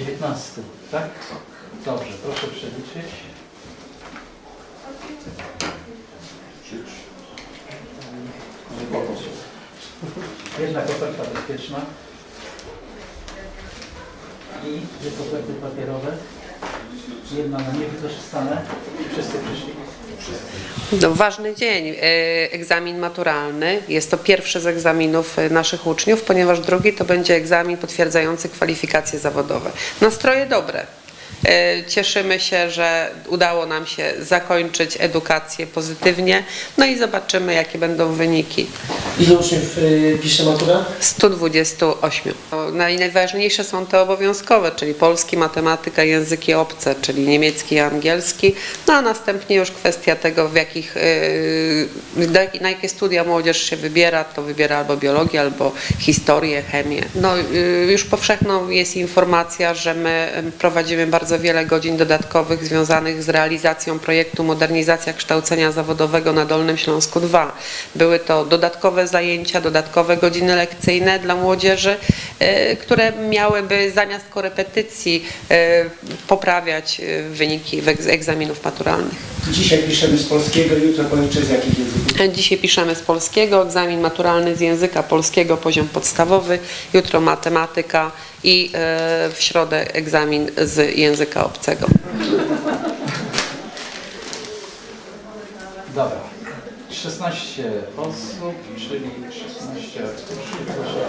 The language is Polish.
19, tak? Dobrze, proszę przeliczyć. Jedna koperta bezpieczna. I dwie koperty papierowe. Jedna na niewykorzystane. Wszyscy przyszli. No, ważny dzień, e, egzamin maturalny. Jest to pierwszy z egzaminów e, naszych uczniów, ponieważ drugi to będzie egzamin potwierdzający kwalifikacje zawodowe. Nastroje dobre. E, Cieszymy się, że udało nam się zakończyć edukację pozytywnie. No i zobaczymy, jakie będą wyniki. Ile uczniów y, pisze maturę? 128. No i najważniejsze są te obowiązkowe, czyli polski, matematyka, języki obce, czyli niemiecki i angielski. No a następnie już kwestia tego, w jakich, jak- na jakie studia młodzież się wybiera, to wybiera albo biologię, albo historię, chemię. No yy, już powszechną jest informacja, że my prowadzimy bardzo wiele godzin dodatkowych związanych z realizacją projektu Modernizacja Kształcenia Zawodowego na Dolnym Śląsku 2. Były to dodatkowe zajęcia, dodatkowe godziny lekcyjne dla młodzieży, e, które miałyby zamiast korepetycji e, poprawiać e, wyniki egzaminów maturalnych. Dzisiaj piszemy z polskiego, jutro policzę z jakich języków. Dzisiaj piszemy z polskiego, egzamin maturalny z języka polskiego, poziom podstawowy, jutro matematyka i w środę egzamin z języka obcego. Dobra. 16 osób, czyli 16 artykułów. Proszę.